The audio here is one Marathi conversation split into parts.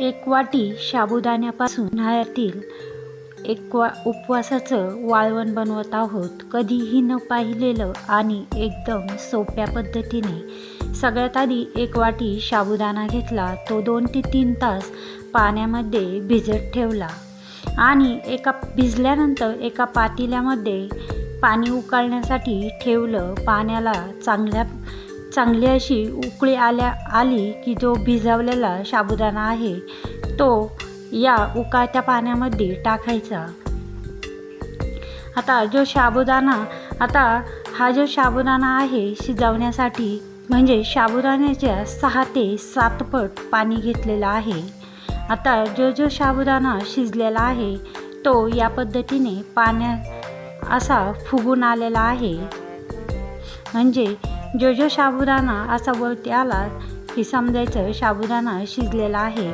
एक वाटी साबुदाण्यापासून उन्हाळ्यातील एक वा उपवासाचं वाळवण बनवत आहोत. कधीही न पाहिलेलं आणि एकदम सोप्या पद्धतीने. सगळ्यात आधी एक वाटी साबुदाणा घेतला. तो दोन ते तीन तास पाण्यामध्ये भिजत ठेवला. आणि एका भिजल्यानंतर एका पातेल्यामध्ये पाणी उकळण्यासाठी ठेवलं. पाण्याला चांगल्या चांगली अशी उकळी आल्या आली की जो भिजवलेला साबुदाणा आहे तो या उकाळत्या पाण्यामध्ये टाकायचा. आता जो साबुदाणा आता हा जो साबुदाणा आहे शिजवण्यासाठी म्हणजे साबुदाण्याच्या सहा ते सात पट पाणी घेतलेलं आहे. आता जो जो साबुदाणा शिजलेला आहे तो या पद्धतीने पाण्यात असा फुगून आलेला आहे. म्हणजे जो जो साबुदाणा असा वरती आला की समजायचं साबुदाणा शिजलेला आहे.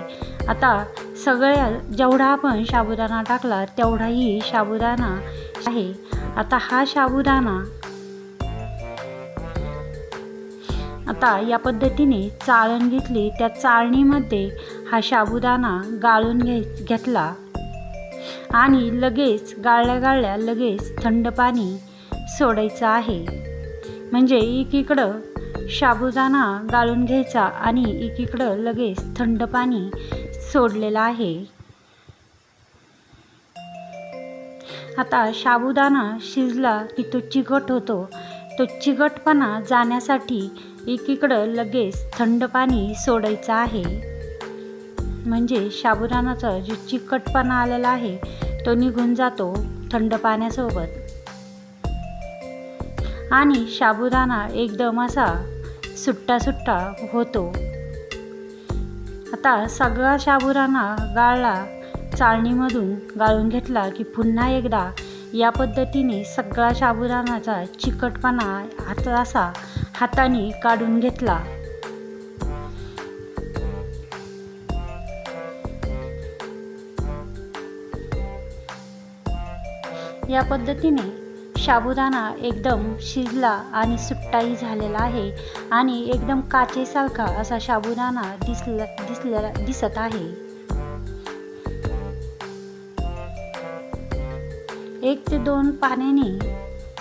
आता सगळ्या जेवढा आपण साबुदाणा टाकला तेवढाही साबुदाणा आहे. आता हा साबुदाणा आता या पद्धतीने चाळण घेतली. त्या चाळणीमध्ये हा साबुदाणा गाळून घे घेतला. आणि लगेच गाळल्या गाळल्या लगेच थंड पाणी सोडायचं आहे. म्हणजे एकीकडं साबुदाणा गाळून घ्यायचा आणि एकीकडं लगेच थंड पाणी सोडलेलं आहे. आता साबुदाणा शिजला की तो चिकट होतो. तो चिकटपणा जाण्यासाठी एकीकडं लगेच थंड पाणी सोडायचं आहे. म्हणजे साबुदाणाचा जो चिकटपणा आलेला आहे तो निघून जातो थंड पाण्यासोबत. आणि साबुदाणा एकदम असा सुट्टा सुट्टा होतो. आता सगळा साबुदाणा गाळला चाळणीमधून गाळून घेतला की पुन्हा एकदा या पद्धतीने सगळा साबुदाणाचा चिकटपणा हात असा हाताने काढून घेतला. या पद्धतीने साबुदाणा एकदम शिजला आणि सुट्टाही झालेला आहे आणि एकदम काचेसारखा असा साबुदाणा दिसला दिसलेला दिसत आहे. एक ते दोन पाण्याने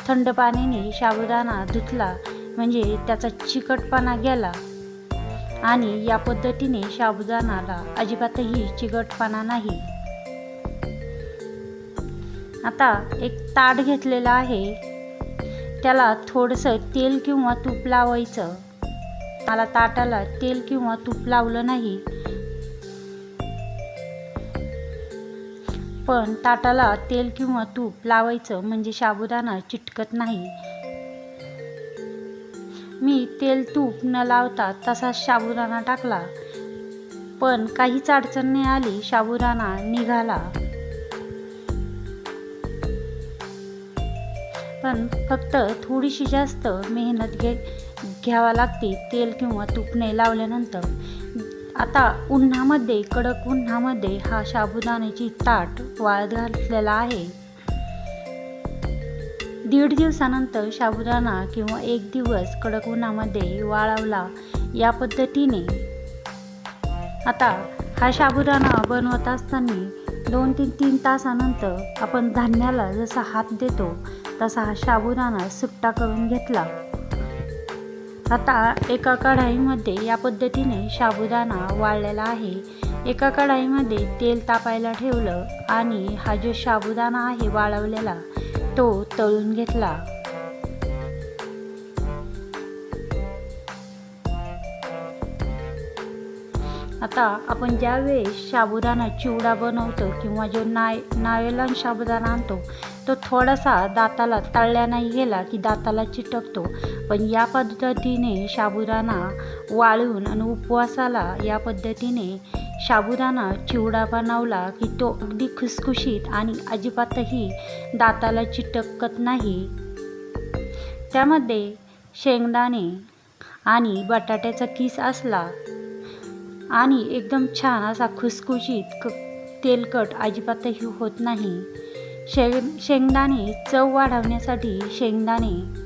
थंड पाण्याने साबुदाणा धुतला म्हणजे त्याचा चिकटपणा गेला. आणि या पद्धतीने साबुदाणाला अजिबातही चिकटपणा नाही. आता एक ताट घेतलेलं आहे. त्याला थोडंसं तेल किंवा तूप लावायचं. मला ताटाला तेल किंवा तूप लावलं नाही. पण ताटाला तेल किंवा तूप लावायचं म्हणजे साबुदाणा चिटकत नाही. मी तेल तूप न लावता तसाच साबुदाणा टाकला. पण काहीच अडचण नाही आली. साबुदाणा निघाला. पण फक्त थोडीशी जास्त मेहनत घे घ्यावा लागते. तेल किंवा तूप नाही लावल्यानंतर. आता उन्हामध्ये कडक उन्हामध्ये हा साबुदाण्याची ताट वाळत घातलेला आहे. दीड दिवसानंतर साबुदाणा किंवा एक दिवस कडक उन्हामध्ये वाळवला. या पद्धतीने. आता हा साबुदाणा बनवत असताना दोन तीन तीन तासानंतर आपण धान्याला जसा हात देतो तसा हा साबुदाणा सुट्टा करून घेतला. आता एका कढाईमध्ये या पद्धतीने साबुदाणा वाळलेला आहे. एका कढाईमध्ये तेल तापायला ठेवलं आणि हा जो साबुदाणा आहे वाळवलेला तो तळून घेतला. आता आपण ज्यावेळेस साबुदाणा चिवडा बनवतो किंवा जो नाय नावेलान साबुदाणा आणतो तो थोडासा दाताला तळल्या नाही गेला की दाताला चिटकतो. पण या पद्धतीने साबुदाणा वाळून आणि उपवासाला या पद्धतीने साबुदाणा चिवडा बनवला की तो अगदी खुसखुशीत आणि अजिबातही दाताला चिटकत नाही. त्यामध्ये शेंगदाणे आणि बटाट्याचा किस असला आणि एकदम छान असा खुसखुशीत क तेलकट अजिबातही होत नाही. शेंग शेंगदाणे चव वाढवण्यासाठी शेंगदाणे.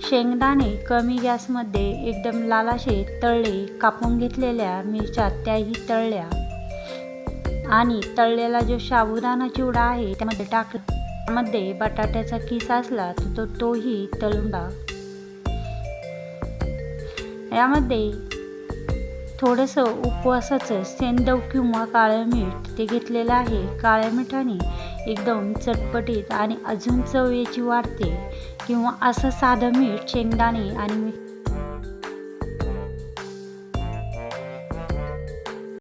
शेंगदाणे कमी गॅसमध्ये एकदम लालाशे तळले कापून घेतलेल्या मिरच्या त्याही तळल्या. आणि तळलेला जो साबुदाणा चिवडा आहे त्यामध्ये टाकला. त्यामध्ये बटाट्याचा किस असला तर तो तोही तळून टाक. यामध्ये थोडंसं उपवासाचं सेंदव किंवा काळं मीठ ते घेतलेलं आहे. काळ्या मिठाने एकदम चटपटीत आणि अजून चव याची वाढते. किंवा असं साधं मीठ शेंगदाणे आणि